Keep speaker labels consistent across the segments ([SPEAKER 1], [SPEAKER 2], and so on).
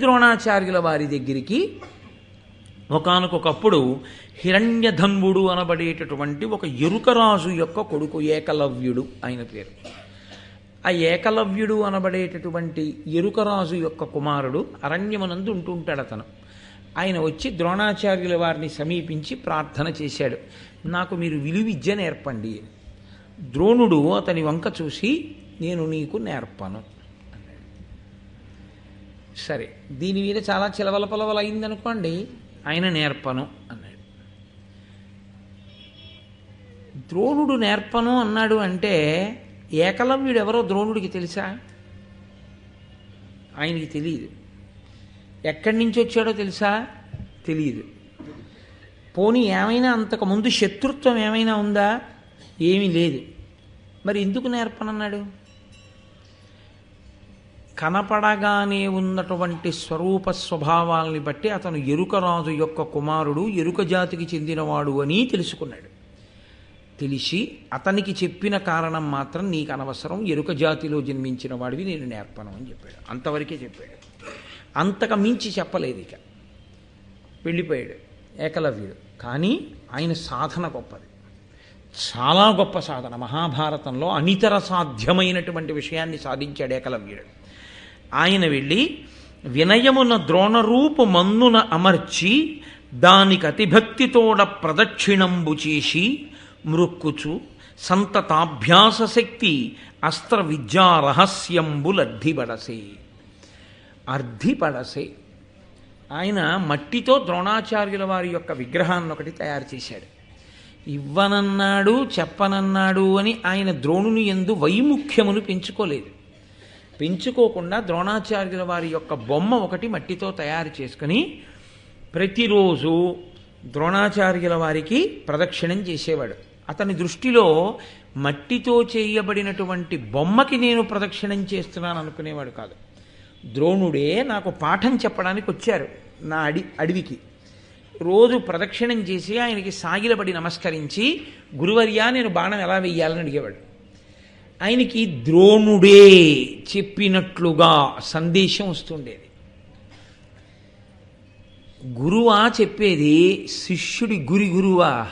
[SPEAKER 1] ద్రోణాచార్యుల వారి దగ్గరికి ఒకనకొకప్పుడు హిరణ్యధన్వుడు అనబడేటటువంటి ఒక ఎరుకరాజు యొక్క కొడుకు ఏకలవ్యుడు ఆయన పేరు. ఆ ఏకలవ్యుడు అనబడేటటువంటి ఎరుకరాజు యొక్క కుమారుడు అరణ్యమునందు ఉంటుంటాడు అతను. ఆయన వచ్చి ద్రోణాచార్యుల వారిని సమీపించి ప్రార్థన చేశాడు. నాకు మీరు విలువిద్య నేర్పండి. ద్రోణుడు అతని వంక చూసి నేను నీకు నేర్పను. సరే దీని మీద చాలా చిలవల పొలవలు అయిందనుకోండి ఆయన నేర్పను అన్నాడు. ద్రోణుడు నేర్పను అన్నాడు అంటే ఏకలవ్యుడు ఎవరో ద్రోణుడికి తెలుసా? ఆయనకి తెలియదు. ఎక్కడి నుంచి వచ్చాడో తెలుసా? తెలియదు. పోనీ ఏమైనా అంతకుముందు శత్రుత్వం ఏమైనా ఉందా? ఏమీ లేదు. మరి ఎందుకు నేర్పనన్నాడు? కనపడగానే ఉన్నటువంటి స్వరూప స్వభావాల్ని బట్టి అతను ఎరుకరాజు యొక్క కుమారుడు ఎరుక జాతికి చెందినవాడు అని తెలుసుకున్నాడు. తెలిసి అతనికి చెప్పిన కారణం మాత్రం నీకు అనవసరం ఎరుక జాతిలో జన్మించిన వాడివి నేను నేర్పను అని చెప్పాడు. అంతవరకే చెప్పాడు. అంతక మించి చెప్పలేదు ఇక. వెళ్ళిపోయాడు ఏకలవ్యుడు. కానీ ఆయన సాధన గొప్పది. చాలా గొప్ప సాధన. మహాభారతంలో అనితర సాధ్యమైనటువంటి విషయాన్ని సాధించాడు ఏకలవ్యుడు. ఆయన వెళ్ళి వినయమున ద్రోణరూపు మన్నున అమర్చి దానికి అతిభక్తితోడ ప్రదక్షిణంబు చేసి మృక్కుచు సంతతాభ్యాస శక్తి అస్త్ర విద్యా రహస్యంబులడ్డిబడసే అర్ధిపడసే. ఆయన మట్టితో ద్రోణాచార్యుల వారి యొక్క విగ్రహాన్ని ఒకటి తయారు చేశాడు. ఇవ్వనన్నాడు చెప్పనన్నాడు అని ఆయన ద్రోణుని ఎందు వైముఖ్యమును పెంచుకోలేదు. పెంచుకోకుండా ద్రోణాచార్యుల వారి యొక్క బొమ్మ ఒకటి మట్టితో తయారు చేసుకుని ప్రతిరోజు ద్రోణాచార్యుల వారికి ప్రదక్షిణం చేసేవాడు. అతని దృష్టిలో మట్టితో చేయబడినటువంటి బొమ్మకి నేను ప్రదక్షిణం చేస్తున్నాను అనుకునేవాడు కాదు. ద్రోణుడే నాకు పాఠం చెప్పడానికి వచ్చారు నా అడి అడవికి. రోజు ప్రదక్షిణం చేసి ఆయనకి సాగిలబడి నమస్కరించి గురువర్యా నేను బాణం ఎలా వెయ్యాలని అడిగేవాడు. ఆయనకి ద్రోణుడే చెప్పినట్లుగా సందేశం వస్తుండేది. గురువా చెప్పేది శిష్యుడి గురి గురువా.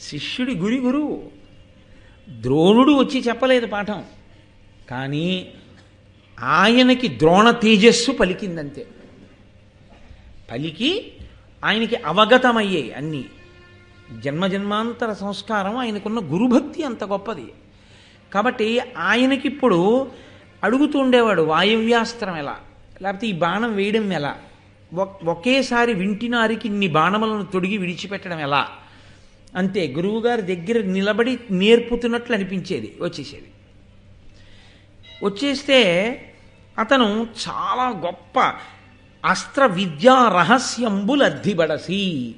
[SPEAKER 1] శిష్యుడి గురి గురువు. ద్రోణుడు వచ్చి చెప్పలేదు పాఠం. కానీ ఆయనకి ద్రోణ తేజస్సు పలికిందంతే. పలికి ఆయనకి అవగతమయ్యాయి అన్నీ. జన్మజన్మాంతర సంస్కారం ఆయనకున్న గురుభక్తి అంత గొప్పది. కాబట్టి ఆయనకిప్పుడు అడుగుతూ ఉండేవాడు వాయువ్యాస్త్రం ఎలా? లేకపోతే ఈ బాణం వేయడం ఎలా? ఒకేసారి వింటినారికి ఇన్ని బాణములను తొడిగి విడిచిపెట్టడం ఎలా? అంతే గురువుగారి దగ్గర నిలబడి నేర్పుతున్నట్లు అనిపించేది వచ్చేసేది. వచ్చేస్తే అతను చాలా గొప్ప అస్త్ర విద్యా రహస్యంబులు అద్దిబడసి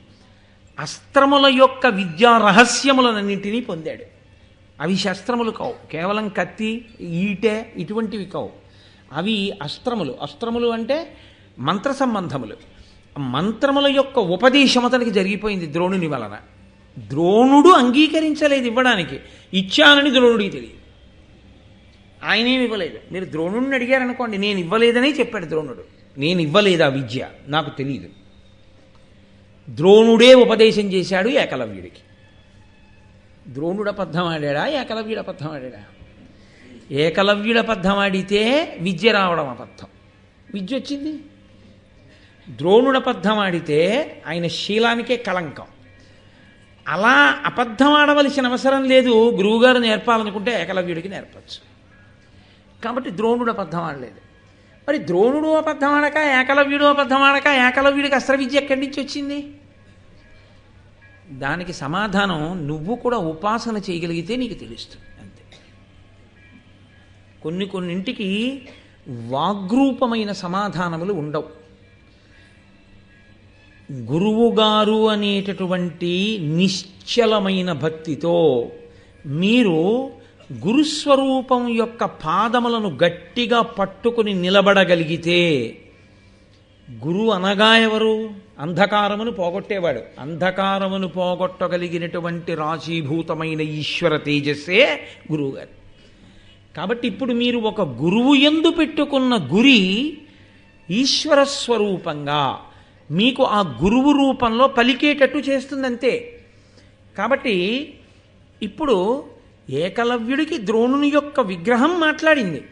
[SPEAKER 1] అస్త్రముల యొక్క విద్యా రహస్యములనన్నింటినీ పొందాడు. అవి శస్త్రములు కావు. కేవలం కత్తి ఈటె ఇటువంటివి కావు. అవి అస్త్రములు. అస్త్రములు అంటే మంత్ర సంబంధములు. మంత్రముల యొక్క ఉపదేశం అతనికి జరిగిపోయింది ద్రోణుని వలన. ద్రోణుడు అంగీకరించలేదు ఇవ్వడానికి. ఇచ్చానని ద్రోణుడికి తెలియదు. ఆయనేమి ఇవ్వలేదు. మీరు ద్రోణుడిని అడిగారనుకోండి నేను ఇవ్వలేదనే చెప్పాడు ద్రోణుడు. నేను ఇవ్వలేదు ఆ విద్య. నాకు తెలియదు ద్రోణుడే ఉపదేశం చేశాడు ఏకలవ్యుడికి. ద్రోణుడు అబద్ధం ఆడాడా ఏకలవ్యుడు అబద్ధం ఏకలవ్యుడు అబద్ధం ఆడితే విద్య రావడం అబద్ధం. విద్య వచ్చింది? ద్రోణుడు అబద్ధం ఆడితే ఆయన శీలానికే కళంకం. అలా అబద్ధం ఆడవలసిన అవసరం లేదు. గురువుగారు నేర్పాలనుకుంటే ఏకలవ్యుడికి నేర్పచ్చు. కాబట్టి ద్రోణుడు అబద్ధం ఆడలేదు మరి ద్రోణుడు అబద్ధం ఆడక ఏకలవ్యుడు అబద్ధం ఆడక ఏకలవ్యుడికి అస్త్ర విద్య ఎక్కడి నుంచి వచ్చింది? దానికి సమాధానం నువ్వు కూడా ఉపాసన చేయగలిగితే నీకు తెలుస్తుంది. అంతే. కొన్ని కొన్నింటికి వాగ్రూపమైన సమాధానములు ఉండవు. గురువుగారు అనేటటువంటి నిశ్చలమైన భక్తితో మీరు గురుస్వరూపం యొక్క పాదములను గట్టిగా పట్టుకుని నిలబడగలిగితే గురువు అనగా ఎవరు అంధకారమును పోగొట్టేవాడు. అంధకారమును పోగొట్టగలిగినటువంటి రాశీభూతమైన ఈశ్వర తేజస్సే గురువుగారు. కాబట్టి ఇప్పుడు మీరు ఒక గురువు ఎందు పెట్టుకున్న గురి ఈశ్వర స్వరూపంగా మీకు ఆ గురువు రూపంలో పలికేటట్టు చేస్తుందంతే. కాబట్టి ఇప్పుడు ఏకలవ్యుడికి ద్రోణుని యొక్క విగ్రహం మాట్లాడింది.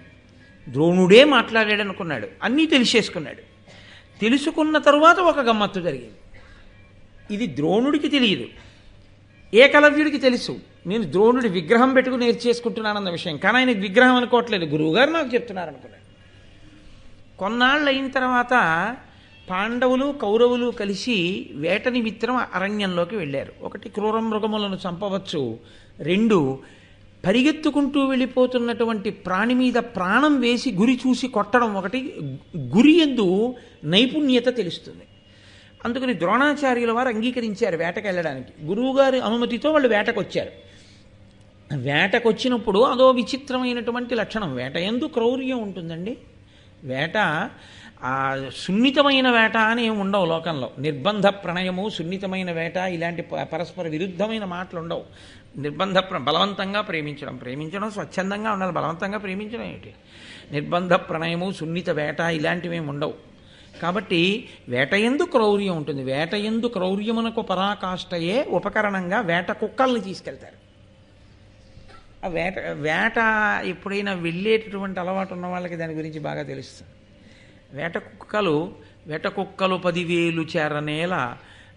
[SPEAKER 1] ద్రోణుడే మాట్లాడాడు అనుకున్నాడు అన్నీ తెలిసేసుకున్నాడు. తెలుసుకున్న తరువాత ఒక గమ్మత్తు జరిగింది. ఇది ద్రోణుడికి తెలియదు. ఏకలవ్యుడికి తెలుసు. నేను ద్రోణుడి విగ్రహం పెట్టుకుని నేర్చేసుకుంటున్నానన్న విషయం. కానీ ఆయన విగ్రహం అనుకోవట్లేదు. గురువుగారు నాకు చెప్తున్నారు అనుకున్నాను. కొన్నాళ్ళు అయిన తర్వాత పాండవులు కౌరవులు కలిసి వేట నిమిత్తం అరణ్యంలోకి వెళ్ళారు. ఒకటి క్రూర మృగములను చంపవచ్చు. రెండు పరిగెత్తుకుంటూ వెళ్ళిపోతున్నటువంటి ప్రాణి మీద ప్రాణం వేసి గురి చూసి కొట్టడం ఒకటి గురి ఎందు నైపుణ్యత తెలుస్తుంది. అందుకని ద్రోణాచార్యుల వారు అంగీకరించారు వేటకు వెళ్ళడానికి గురువుగారి అనుమతితో వాళ్ళు వేటకు వచ్చారు అదో విచిత్రమైనటువంటి లక్షణం. వేట ఎందు క్రౌర్యం ఉంటుందండి. వేట ఆ సున్నితమైన వేట అని ఏమి ఉండవు లోకంలో. నిర్బంధ ప్రణయము సున్నితమైన వేట ఇలాంటి ప- పరస్పర విరుద్ధమైన మాటలు ఉండవు. నిర్బంధ ప్ర బలవంతంగా ప్రేమించడం. ప్రేమించడం స్వచ్ఛందంగా ఉండాలి. బలవంతంగా ప్రేమించడం ఏంటి? నిర్బంధ ప్రణయము సున్నిత వేట ఇలాంటివి ఏమి ఉండవు. కాబట్టి వేట ఎందు క్రౌర్యం ఉంటుంది. వేట ఎందు క్రౌర్యమునకు పరాకాష్టయే ఉపకరణంగా వేట కుక్కల్ని తీసుకెళ్తారు. ఆ వేట వేట ఎప్పుడైనా వెళ్ళేటటువంటి అలవాటు ఉన్న వాళ్ళకి దాని గురించి బాగా తెలుస్తుంది. వేట కుక్కలు వేట కుక్కలు పదివేలు చేరనేల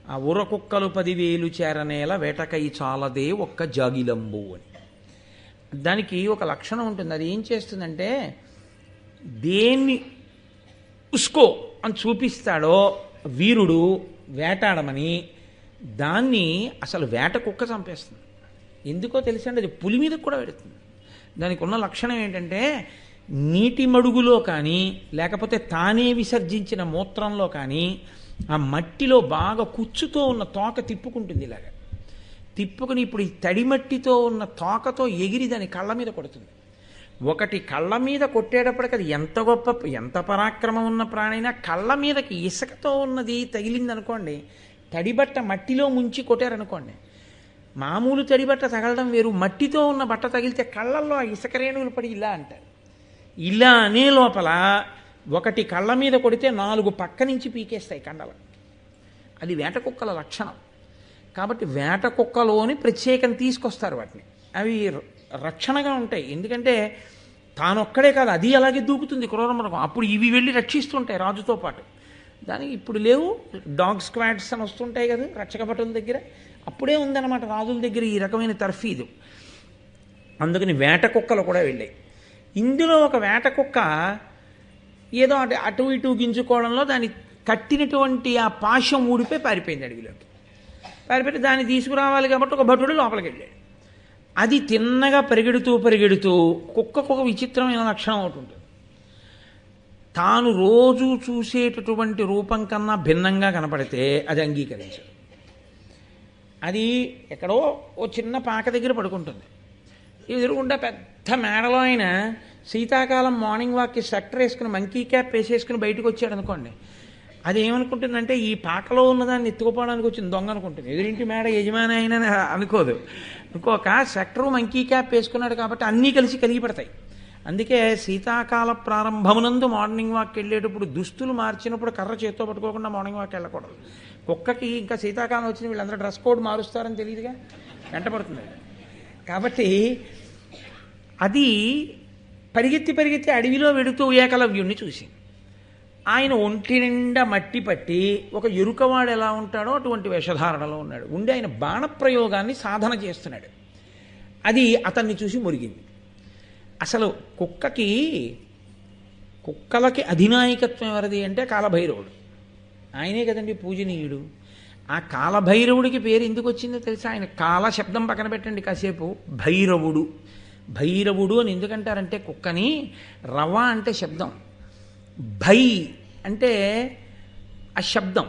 [SPEAKER 1] ఆ ఉర కుక్కలు పదివేలు చేరనేల వేటకై చాలదే ఒక్క జాగిలంబు అని. దానికి ఒక లక్షణం ఉంటుంది. అది ఏం చేస్తుందంటే దేన్ని ఉస్కో అని చూపిస్తాడో వీరుడు వేటాడమని దాన్ని అసలు వేట కుక్క చంపేస్తుంది. ఎందుకో తెలిసండి అది పులి మీద కూడా పెడుతుంది. దానికి ఉన్న లక్షణం ఏంటంటే నీటి మడుగులో కానీ లేకపోతే తానే విసర్జించిన మూత్రంలో కానీ ఆ మట్టిలో బాగా కుచ్చుతో ఉన్న తోక తిప్పుకుంటుంది ఇలాగ. తిప్పుకుని ఇప్పుడు ఈ తడి మట్టితో ఉన్న తోకతో ఎగిరి దాని కళ్ళ మీద కొడుతుంది. ఒకటి కళ్ళ మీద కొట్టేటప్పటికి అది ఎంత గొప్ప ఎంత పరాక్రమం ఉన్న ప్రాణైనా కళ్ళ మీదకి ఇసుకతో ఉన్నది తగిలిందనుకోండి తడిబట్ట మట్టిలో ముంచి కొట్టారనుకోండి మామూలు తడిబట్ట తగలడం వేరు మట్టితో ఉన్న బట్ట తగిలితే కళ్ళల్లో ఆ ఇసుక రేణువులు పడి ఇలా అంటారు. ఇలా అనే లోపల ఒకటి కళ్ళ మీద కొడితే నాలుగు పక్క నుంచి పీకేస్తాయి కండలు. అది వేట కుక్కల లక్షణం. కాబట్టి వేట కుక్కలోని ప్రత్యేకం తీసుకొస్తారు వాటిని. అవి ర- రక్షణగా ఉంటాయి. ఎందుకంటే తానొక్కడే కాదు అది అలాగే దూకుతుంది క్రూర మృగం. అప్పుడు ఇవి వెళ్ళి రక్షిస్తుంటాయి రాజుతో పాటు. దానికి ఇప్పుడు లేవు డాగ్ స్క్వాడ్స్ అని వస్తుంటాయి కదా రక్షక భటుల దగ్గర. అప్పుడే ఉందన్నమాట రాజుల దగ్గర ఈ రకమైన తర్ఫీదు. అందుకని వేట కుక్కలు కూడా వెళ్ళాయి. ఇందులో ఒక వేట కుక్క ఏదో అటు అటు ఇటు గింజుకోవడంలో దాన్ని కట్టినటువంటి ఆ పాశం ఊడిపోయి పారిపోయింది అడవిలోకి. పారిపోయి దాన్ని తీసుకురావాలి కాబట్టి ఒక భటుడు లోపలికి వెళ్ళాడు. అది తిన్నగా పరిగెడుతూ పరిగెడుతూ కుక్కకు ఒక విచిత్రమైన లక్షణం ఒకటి ఉంటుంది. తాను రోజు చూసేటటువంటి రూపం కన్నా భిన్నంగా కనపడితే అది అంగీకరించదు. అది ఎక్కడో ఓ చిన్న పాక దగ్గర పడుకుంటుంది. ఎదురుగుండా పెద్ద మేడలో ఆయన శీతాకాలం మార్నింగ్ వాక్కి స్వెక్టర్ వేసుకుని మంకీ క్యాప్ వేసేసుకుని బయటకు వచ్చాడు అనుకోండి. అది ఏమనుకుంటుందంటే ఈ పాటలో ఉన్నదాన్ని ఎత్తుకుపోవడానికి వచ్చింది దొంగ అనుకుంటుంది. ఎదురింటి మేడ యజమాని అయినా అనుకోదు. ఇంకొక స్వెక్టరు మంకీ క్యాప్ వేసుకున్నాడు కాబట్టి అన్నీ కలిసి కలిగి పడతాయి. అందుకే శీతాకాల ప్రారంభమునందు మార్నింగ్ వాక్ వెళ్ళేటప్పుడు దుస్తులు మార్చినప్పుడు కర్ర చేత్తో పట్టుకోకుండా మార్నింగ్ వాక్ వెళ్ళకూడదు. కుక్కకి ఇంకా శీతాకాలం వచ్చిన వీళ్ళందరూ డ్రెస్ కోడ్ మారుస్తారని తెలియదుగా? వెంటపడుతుంది కాబట్టి అది పరిగెత్తి పరిగెత్తి అడవిలో వెడుతూ ఏకలవ్యుణ్ణి చూసింది ఆయన ఒంటి నిండా మట్టి పట్టి ఒక ఎరుకవాడు ఎలా ఉంటాడో అటువంటి వేషధారణలో ఉన్నాడు. ఉండి ఆయన బాణప్రయోగాన్ని సాధన చేస్తున్నాడు. అది అతన్ని చూసి మురిగింది. అసలు కుక్కకి కుక్కలకి అధినాయకత్వం ఎవరిది అంటే కాలభైరవుడు. ఆయనే కదండి పూజనీయుడు. ఆ కాలభైరవుడికి పేరు ఎందుకు వచ్చిందో తెలుసా? ఆయన కాల శబ్దం పక్కన పెట్టండి కాసేపు. భైరవుడు. భైరవుడు అని ఎందుకంటారంటే కుక్కని రవ అంటే శబ్దం. భై అంటే ఆ శబ్దం.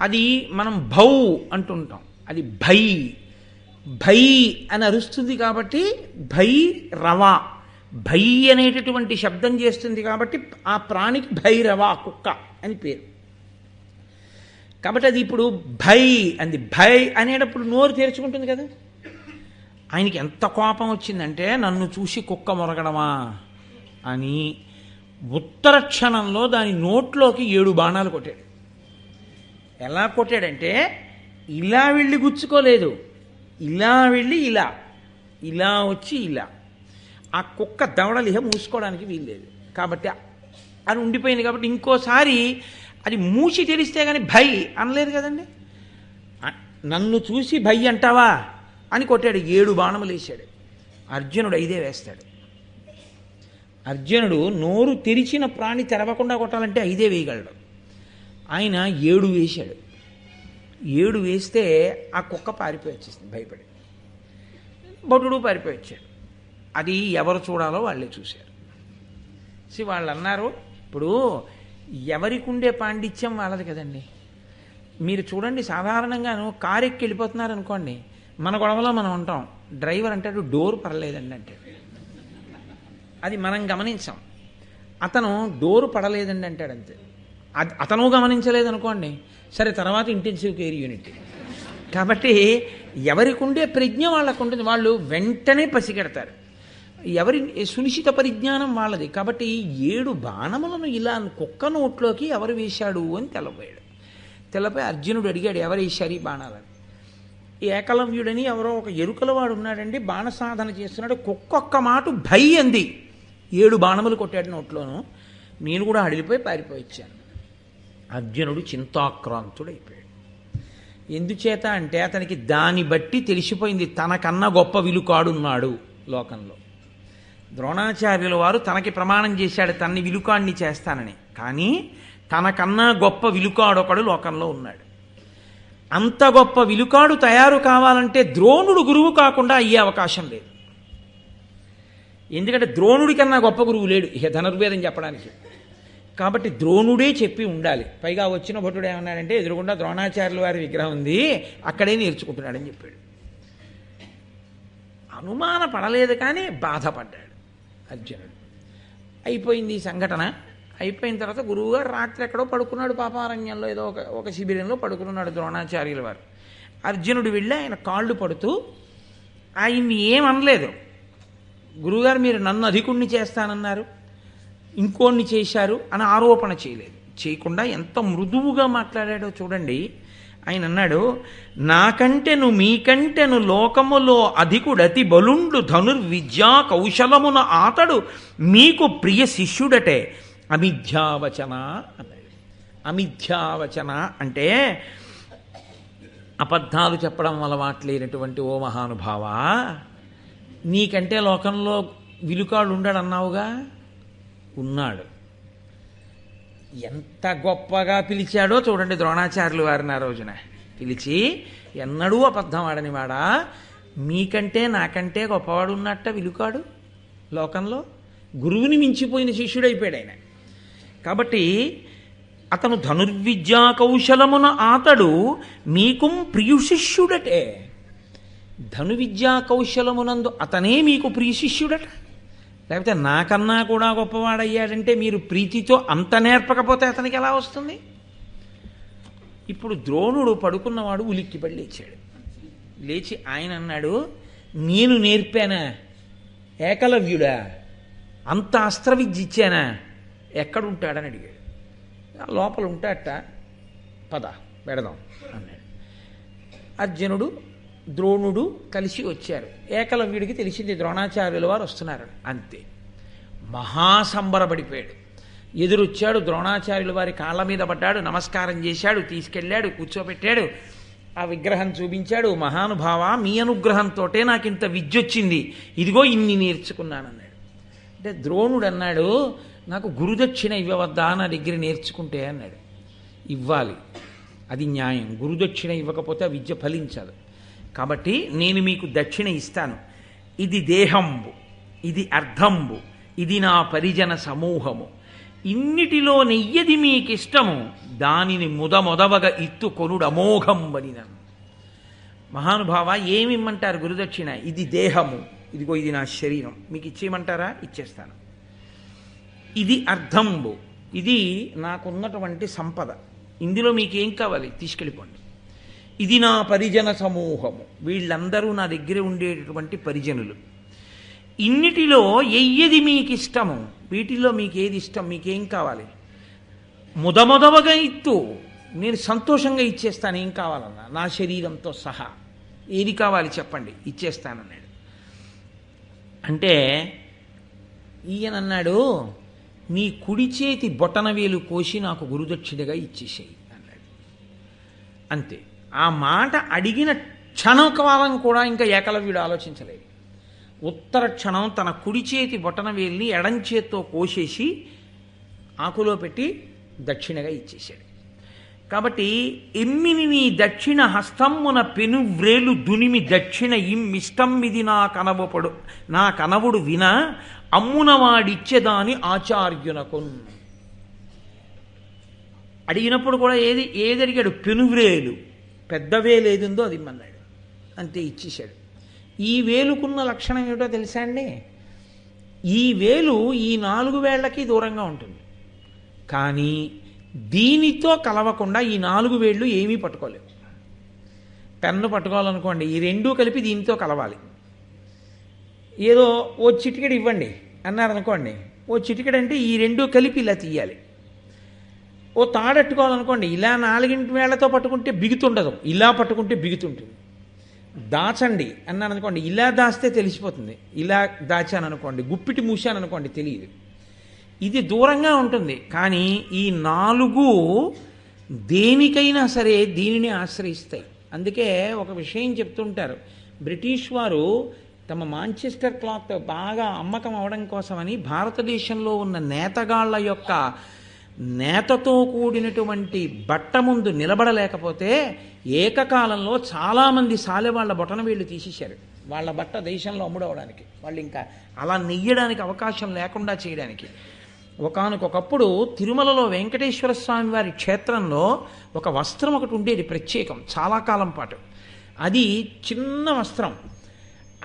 [SPEAKER 1] అది మనం భౌ అంటుంటాం. అది భై. భై అని అరుస్తుంది కాబట్టి భై రవ భై అనేటటువంటి శబ్దం చేస్తుంది కాబట్టి ఆ ప్రాణికి భైరవ కుక్క అని పేరు. కాబట్టి అది ఇప్పుడు భై అంది. భై అనేటప్పుడు నోరు తెరుచుకుంటుంది కదా. ఆయనకి ఎంత కోపం వచ్చిందంటే నన్ను చూసి కుక్క మొరగడమా అని ఉత్తర క్షణంలో దాని నోట్లోకి ఏడు బాణాలు కొట్టాడు. ఎలా కొట్టాడంటే ఇలా వెళ్ళి గుచ్చుకోలేదు. ఇలా వెళ్ళి ఇలా. ఇలా వచ్చి ఇలా. ఆ కుక్క దవడలిహ మూసుకోవడానికి వీల్లేదు. కాబట్టి అది ఉండిపోయింది కాబట్టి ఇంకోసారి అది మూసి తెరిస్తే కానీ భై అనలేదు కదండి? నన్ను చూసి భయ్ అంటావా? అని కొట్టాడు. ఏడు బాణములు వేశాడు. అర్జునుడు ఐదే వేస్తాడు. అర్జునుడు నోరు తెరిచిన ప్రాణి తెరవకుండా కొట్టాలంటే ఐదే వేయగలడు. ఆయన ఏడు వేశాడు. ఏడు వేస్తే ఆ కుక్క పారిపోయి వచ్చేసింది భయపడి. భటుడు పారిపోయి వచ్చాడు. అది ఎవరు చూడాలో వాళ్ళే చూశారు. సి వాళ్ళు అన్నారు ఇప్పుడు ఎవరికి ఉండే పాండిత్యం వాళ్ళది కదండి. మీరు చూడండి సాధారణంగాను కారు ఎక్కి వెళ్ళిపోతున్నారు అనుకోండి మన గొడవలో మనం ఉంటాం. డ్రైవర్ అంటాడు డోర్ పడలేదండి అంటాడు అది మనం గమనించాం. అతను డోరు పడలేదండి అంటాడు అంతే. అది అతను గమనించలేదు అనుకోండి సరే తర్వాత ఇంటెన్సివ్ కేర్ యూనిట్ కాబట్టి ఎవరికి ఉండే ప్రజ్ఞ వాళ్ళకు ఉంటుంది వాళ్ళు వెంటనే పసిగడతారు. ఎవరి సునిశ్చిత పరిజ్ఞానం వాళ్ళది. కాబట్టి ఏడు బాణములను ఇలా కుక్క నోట్లోకి ఎవరు వేశాడు అని తెలపోయాడు తెలపై అర్జునుడు అడిగాడు ఎవరు వేశారు ఈ బాణాలని? ఏకలవ్యుడని ఎవరో ఒక ఎరుకలవాడు ఉన్నాడండి బాణ సాధన చేస్తున్నాడు ఒక్కొక్క మాట భై అంది ఏడు బాణములు కొట్టాడు నోట్లోనూ. నేను కూడా అడిగిపోయి పారిపోయి వచ్చాను అర్జునుడు చింతాక్రాంతుడైపోయాడు. ఎందుచేత అంటే అతనికి దాన్ని బట్టి తెలిసిపోయింది తనకన్నా గొప్ప విలుకాడున్నాడు లోకంలో. ద్రోణాచార్యుల వారు తనకి ప్రమాణం చేశాడు తన్ని విలుకాడిని చేస్తానని. కానీ తనకన్నా గొప్ప విలుకాడొకడు లోకంలో ఉన్నాడు. అంత గొప్ప విలుకాడు తయారు కావాలంటే ద్రోణుడు గురువు కాకుండా అయ్యే అవకాశం లేదు. ఎందుకంటే ద్రోణుడి కన్నా గొప్ప గురువు లేడు ఇక ధనుర్వేదం చెప్పడానికి. కాబట్టి ద్రోణుడే చెప్పి ఉండాలి. పైగా వచ్చిన భటుడు ఏమన్నాడంటే ఎదురుగుండా ద్రోణాచార్యుల వారి విగ్రహం ఉంది అక్కడే నేర్చుకుంటున్నాడని చెప్పాడు. అనుమాన పడలేదు కానీ బాధపడ్డాడు అర్జునుడు. అయిపోయింది ఈ సంఘటన. అయిపోయిన తర్వాత గురువుగారు రాత్రి ఎక్కడో పడుకున్నాడు పాపారణ్యంలో ఏదో ఒక ఒక శిబిరంలో పడుకున్నాడు ద్రోణాచార్యుల వారు. అర్జునుడు వెళ్ళి ఆయన కాళ్ళు పడుతూ ఆయన్ని ఏమనలేదు. గురువుగారు మీరు నన్ను అధికుణ్ణి చేస్తానన్నారు. ఇంకోన్ని చేశారు అని ఆరోపణ చేయలేదు. చేయకుండా ఎంత మృదువుగా మాట్లాడాడో చూడండి. ఆయన అన్నాడు నాకంటెను మీకంటెను లోకములో అధికుడతి బలుండు ధనుర్విద్యా కౌశలమున ఆతడు మీకు ప్రియ శిష్యుడటే. అమిథ్యావచన అన్నాడు అమిథ్యావచన అంటే అబద్ధాలు చెప్పడం అలవాట్లేనటువంటి ఓ మహానుభావ? నీకంటే లోకంలో విలుకాడు ఉండడు అన్నావుగా ఉన్నాడు. ఎంత గొప్పగా పిలిచాడో చూడండి ద్రోణాచార్యులు వారిని ఆ రోజున. పిలిచి ఎన్నడూ అబద్ధం ఆడని వాడా? మీకంటే నాకంటే గొప్పవాడు ఉన్నట్ట విలుకాడు? లోకంలో గురువుని మించిపోయిన శిష్యుడైపోయాడు ఆయన. కాబట్టి అతను ధనుర్విద్యా కౌశలమున ఆతడు మీకు ప్రియుశిష్యుడటే ధనువిద్యా కౌశలమునందు అతనే మీకు ప్రియ శిష్యుడట. లేకపోతే నాకన్నా కూడా గొప్పవాడయ్యాడంటే మీరు ప్రీతితో అంత నేర్పకపోతే అతనికి ఎలా వస్తుంది? ఇప్పుడు ద్రోణుడు పడుకున్నవాడు ఉలిక్కిపడి లేచాడు. లేచి ఆయన అన్నాడు నేను నేర్పానా? ఏకలవ్యుడా? అంత అస్త్ర విద్య ఇచ్చానా? ఎక్కడుంటాడని అడిగాడు. లోపల ఉంటాడట పద పెడదాం అన్నాడు. అర్జునుడు ద్రోణుడు కలిసి వచ్చారు. ఏకలవ్యుడికి తెలిసింది ద్రోణాచార్యుల వారు వస్తున్నారు. అంతే. మహాసంబరపడిపోయాడు. ఎదురొచ్చాడు ద్రోణాచార్యుల వారి కాళ్ళ మీద పడ్డాడు నమస్కారం చేశాడు తీసుకెళ్ళాడు కూర్చోబెట్టాడు. ఆ విగ్రహం చూపించాడు. మహానుభావ మీ అనుగ్రహంతోటే నాకు ఇంత విద్య వచ్చింది ఇదిగో ఇన్ని నేర్చుకున్నానన్నాడు. అంటే ద్రోణుడు అన్నాడు నాకు గురుదక్షిణ ఇవ్వవద్దా నా దగ్గర నేర్చుకుంటే అన్నాడు. ఇవ్వాలి. అది న్యాయం. గురుదక్షిణ ఇవ్వకపోతే ఆ విద్య ఫలించదు. కాబట్టి నేను మీకు దక్షిణ ఇస్తాను. ఇది దేహంబు. ఇది అర్థంబు ఇది నా పరిజన సమూహము. ఇన్నిటిలో నెయ్యది మీకిష్టము దానిని ముదమొదవగా ఇత్తు కొనుడు నన్ను. మహానుభావ ఏమిమ్మంటారు గురుదక్షిణ? ఇది దేహము. ఇదిగో ఇది నా శరీరం. మీకు ఇచ్చేయమంటారా? ఇచ్చేస్తాను. ఇది అర్థంబు ఇది నాకున్నటువంటి సంపద. ఇందులో మీకేం కావాలి? తీసుకెళ్ళిపోండి. ఇది నా పరిజన సమూహము. వీళ్ళందరూ నా దగ్గర ఉండేటటువంటి పరిజనులు. ఇన్నిటిలో ఎయ్యది మీకు ఇష్టము వీటిలో మీకు ఏది ఇష్టం మీకేం కావాలి? ముదముదవగా ఇత్తు. నేను సంతోషంగా ఇచ్చేస్తాను. ఏం కావాలన్నా? నా శరీరంతో సహా. ఏది కావాలి చెప్పండి? ఇచ్చేస్తానన్నాడు. అంటే ఈయనన్నాడు నీ కుడి చేతి బొటనవేలు కోసి నాకు గురుదక్షిణగా ఇచ్చేసేయి అన్నాడు. అంతే. ఆ మాట అడిగిన క్షణకాలం కూడా ఇంకా ఏకలవ్యుడు ఆలోచించలేదు. ఉత్తర క్షణం తన కుడి చేతి బొటనవేలిని ఎడంచేత్తో కోసేసి ఆకులో పెట్టి దక్షిణగా ఇచ్చేశాడు. కాబట్టి ఎమ్మిని నీ దక్షిణ హస్తమ్మున పెను వ్రేలు దునిమి దక్షిణ ఇమ్మిష్టమ్మిది నా కనవపడు నా కనవుడు విన అమ్మునవాడిచ్చేదాని ఆచార్యునకున్. అడిగినప్పుడు కూడా ఏది ఏది అడిగాడు? పెనువేలు. పెద్ద వేలు ఉందో అది ఇమ్మన్నాడు. అంతే ఇచ్చేశాడు. ఈ వేలుకున్న లక్షణం ఏమిటో తెలుసా అండి? ఈ వేలు ఈ నాలుగు వేళ్ళకి దూరంగా ఉంటుంది. కానీ దీనితో కలవకుండా ఈ నాలుగు వేళ్ళు ఏమీ పట్టుకోలేవు. పెన్ను పట్టుకోవాలనుకోండి ఈ రెండూ కలిపి దీనితో కలవాలి. ఏదో ఓ చిటికెడు ఇవ్వండి అన్నారనుకోండి ఓ చిటికెడు అంటే ఈ రెండూ కలిపి ఇలా తీయాలి. ఓ తాడట్టుకోవాలనుకోండి ఇలా నాలుగింటి వేళ్ళతో పట్టుకుంటే బిగుతుండదు. ఇలా పట్టుకుంటే బిగుతుంటుంది. దాచండి అన్నాను అనుకోండి ఇలా దాస్తే తెలిసిపోతుంది. ఇలా దాచాను అనుకోండి గుప్పిటి మూసాను అనుకోండి తెలియదు. ఇది దూరంగా ఉంటుంది కానీ ఈ నాలుగు దేనికైనా సరే దీనిని ఆశ్రయిస్తాయి. అందుకే ఒక విషయం చెప్తుంటారు. బ్రిటిష్ వారు తమ మాంచెస్టర్ క్లాత్ బాగా అమ్మకం అవడం కోసమని భారతదేశంలో ఉన్న నేతగాళ్ళ యొక్క నేతతో కూడినటువంటి బట్ట ముందు నిలబడలేకపోతే ఏకకాలంలో చాలామంది సాలెవాళ్ళ బొటన వీళ్ళు తీసేశారు. వాళ్ళ బట్ట దేశంలో అమ్ముడవడానికి. వాళ్ళు ఇంకా అలా నెయ్యడానికి అవకాశం లేకుండా చేయడానికి. ఒకనకొకప్పుడు తిరుమలలో వెంకటేశ్వర స్వామి వారి క్షేత్రంలో ఒక వస్త్రం ఒకటి ఉండేది ప్రత్యేకం. చాలా కాలం పాటు. అది చిన్న వస్త్రం.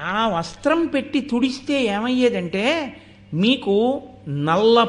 [SPEAKER 1] ఆ వస్త్రం పెట్టి తుడిస్తే ఏమయ్యేదంటే మీకు నల్ల